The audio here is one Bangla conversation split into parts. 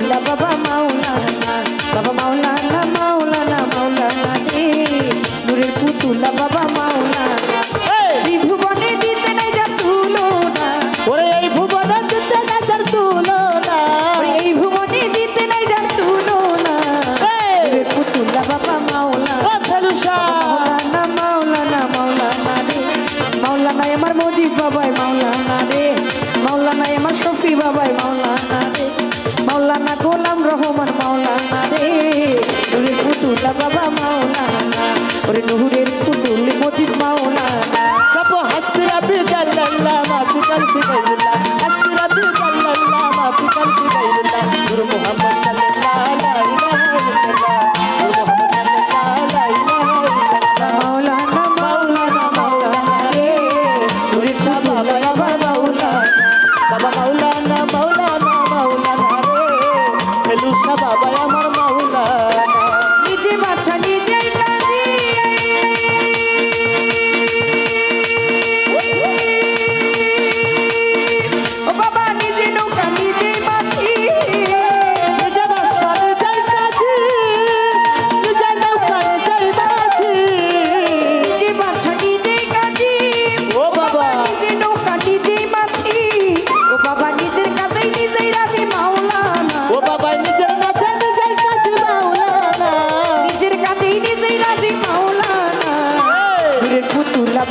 ভোলা বাবা কালাম রহমান মাওলানা রে। নুরে ফতুল্লা বাবা মাওলানা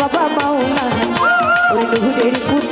বাবা মাওলানা ওই নুহুরের পুত্র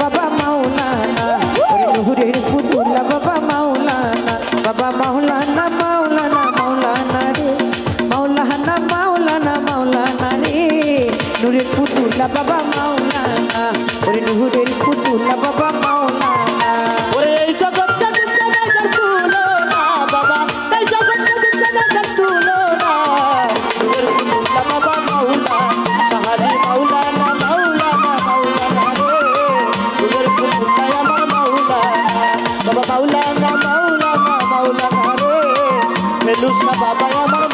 বাবা মাওলা সবাই আমার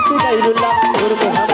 মুক্তি তাইরুল্লাহ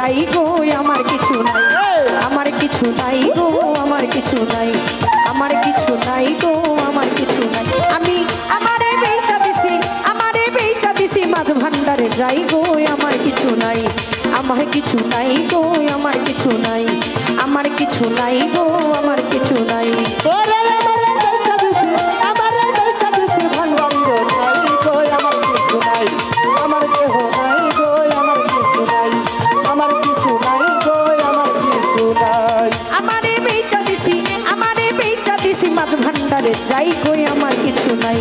নাই গো, আমার কিছু নাই। আমার কিছু নাই গো, আমার কিছু নাই। আমার কিছু নাই গো, আমার কিছু নাই। আমি আমারে বেচা দিছি, আমারে বেচা দিছি, মাছ ভান্ডারে যাই গো, আমার কিছু নাই। আমার কিছু নাই গো, আমার কিছু নাই। আমার কিছু নাই গো যাই করি আমার কিছু নাই।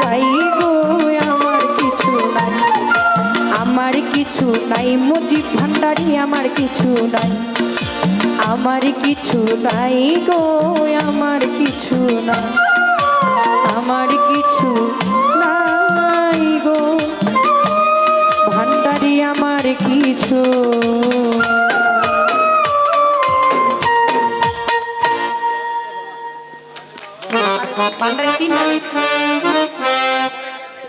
যাই গো, আমার কিছু নাই। আমার কিছু নাই, মুজিব ভান্ডারি আমার কিছু নাই। আমার কিছু নাই গো, আমার কিছু নাই আমার কিছু নাই গো। ভান্ডারি আমার কিছু। ভান্ডারি তিন